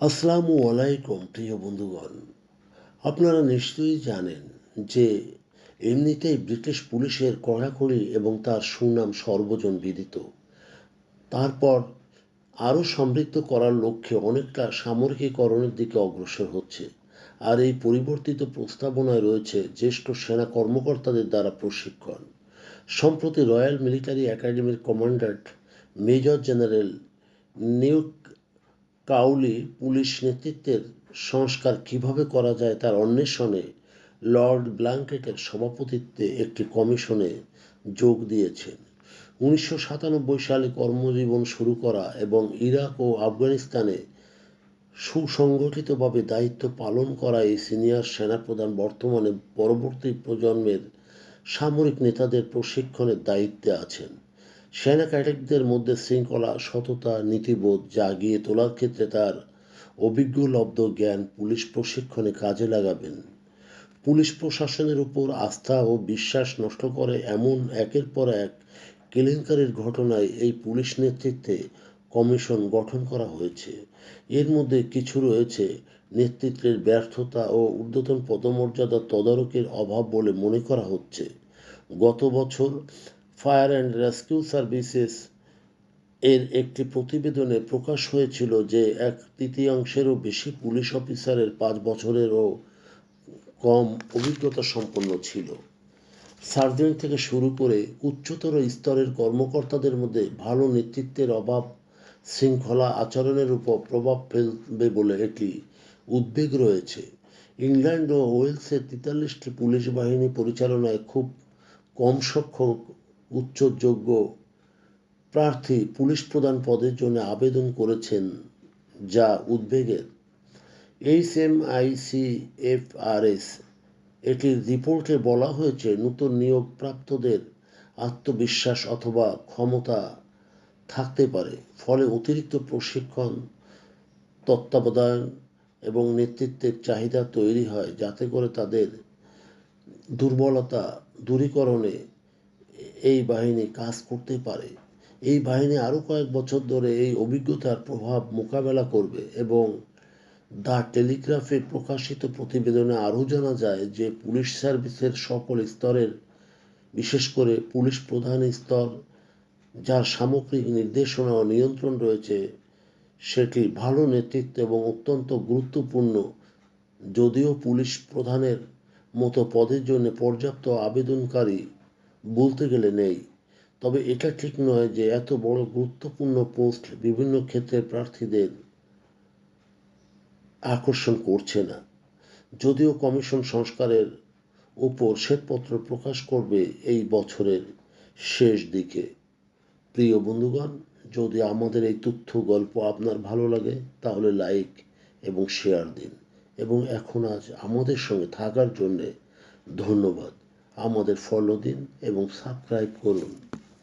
আসসালামু আলাইকুম, প্রিয় বন্ধুগণ। আপনারা নিশ্চয়ই জানেন যে এমনিতেই ব্রিটিশ পুলিশের কড়াকড়ি এবং তার সুনাম সর্বজন বিদিত। তারপর আরও সমৃদ্ধ করার লক্ষ্যে অনেকটা সামরিকীকরণের দিকে অগ্রসর হচ্ছে আর এই পরিবর্তিত প্রস্তাবনায় রয়েছে জ্যেষ্ঠ সেনা কর্মকর্তাদের দ্বারা প্রশিক্ষণ। সম্প্রতি রয়্যাল মিলিটারি একাডেমির কমান্ডার মেজর জেনারেল নিউক কাউলি পুলিশ নেতৃত্বের সংস্কার কীভাবে করা যায় তার অন্বেষণে লর্ড ব্ল্যাঙ্কেটের সভাপতিত্বে একটি কমিশনে যোগ দিয়েছেন। উনিশশো সাতানব্বই সালে কর্মজীবন শুরু করা এবং ইরাক ও আফগানিস্তানে সুসংগঠিতভাবে দায়িত্ব পালন করা এই সিনিয়র সেনাপ্রধান বর্তমানে পরবর্তী প্রজন্মের সামরিক নেতাদের প্রশিক্ষণের দায়িত্বে আছেন। সেনা ক্যাডেটদের মধ্যে শৃঙ্খলা, সততা, নীতিবোধ জাগিয়ে তোলার ক্ষেত্রে তার অভিজ্ঞলব্ধ জ্ঞান পুলিশ প্রশিক্ষণে কাজে লাগাবেন। পুলিশ প্রশাসনের উপর আস্থা ও বিশ্বাস নষ্ট করে এমন একের পর এক কেলেঙ্কারির ঘটনায় এই পুলিশ নেতৃত্বে কমিশন গঠন করা হয়েছে। এর মধ্যে কিছু রয়েছে নেতৃত্বের ব্যর্থতা ও ঊর্ধ্বতন পদমর্যাদা তদারকির অভাব বলে মনে করা হচ্ছে। গত বছর ফায়ার অ্যান্ড রেস্কিউ সার্ভিসেস এর একটি প্রতিবেদনে প্রকাশ হয়েছিল যে এক তৃতীয়াংশেরও বেশি পুলিশ অফিসারের পাঁচ বছরেরও কম অভিজ্ঞতা সম্পন্ন ছিল। সার্জেন্ট থেকে শুরু করে উচ্চতর স্তরের কর্মকর্তাদের মধ্যে ভালো নেতৃত্বের অভাব, শৃঙ্খলা আচরণের উপর প্রভাব ফেলবে বলে এটি উদ্বেগ রয়েছে। ইংল্যান্ড ও ওয়েলসের তেতাল্লিশটি পুলিশ বাহিনী পরিচালনায় খুব কম সংখ্যক উচ্চযোগ্য প্রার্থী পুলিশ প্রধান পদের জন্য আবেদন করেছেন যা উদ্বেগের। H M I C F R S এটির রিপোর্টে বলা হয়েছে, নতুন নিয়োগপ্রাপ্তদের আত্মবিশ্বাস অথবা ক্ষমতা থাকতে পারে। ফলে অতিরিক্ত প্রশিক্ষণ, তত্ত্বাবধান এবং নেতৃত্বের চাহিদা তৈরি হয়, যাতে করে তাদের দুর্বলতা দূরীকরণে এই বাহিনী কাজ করতে পারে। এই বাহিনী আরও কয়েক বছর ধরে এই অভিজ্ঞতার প্রভাব মোকাবেলা করবে এবং দ্য টেলিগ্রাফে প্রকাশিত প্রতিবেদনে আরও জানা যায় যে পুলিশ সার্ভিসের সকল স্তরের, বিশেষ করে পুলিশ প্রধান স্তর, যার সামগ্রিক নির্দেশনা ও নিয়ন্ত্রণ রয়েছে সেটি ভালো নেতৃত্ব এবং অত্যন্ত গুরুত্বপূর্ণ। যদিও পুলিশ প্রধানের মতো পদের জন্য পর্যাপ্ত আবেদনকারী বলতে গেলে নেই। তবে এটা ঠিক নয় যে এত বড় গুরুত্বপূর্ণ পোস্ট বিভিন্ন ক্ষেত্রে প্রার্থীদের আকর্ষণ করছে না। যদিও কমিশন সংস্কারের উপর শ্বেতপত্র প্রকাশ করবে এই বছরের শেষ দিকে। প্রিয় বন্ধুগণ, যদি আমাদের এই তথ্য গল্প আপনার ভালো লাগে, তাহলে লাইক এবং শেয়ার দিন। এবং এখন আজ আমাদের সঙ্গে থাকার জন্যে ধন্যবাদ। আমাদের ফলো দিন এবং সাবস্ক্রাইব করুন।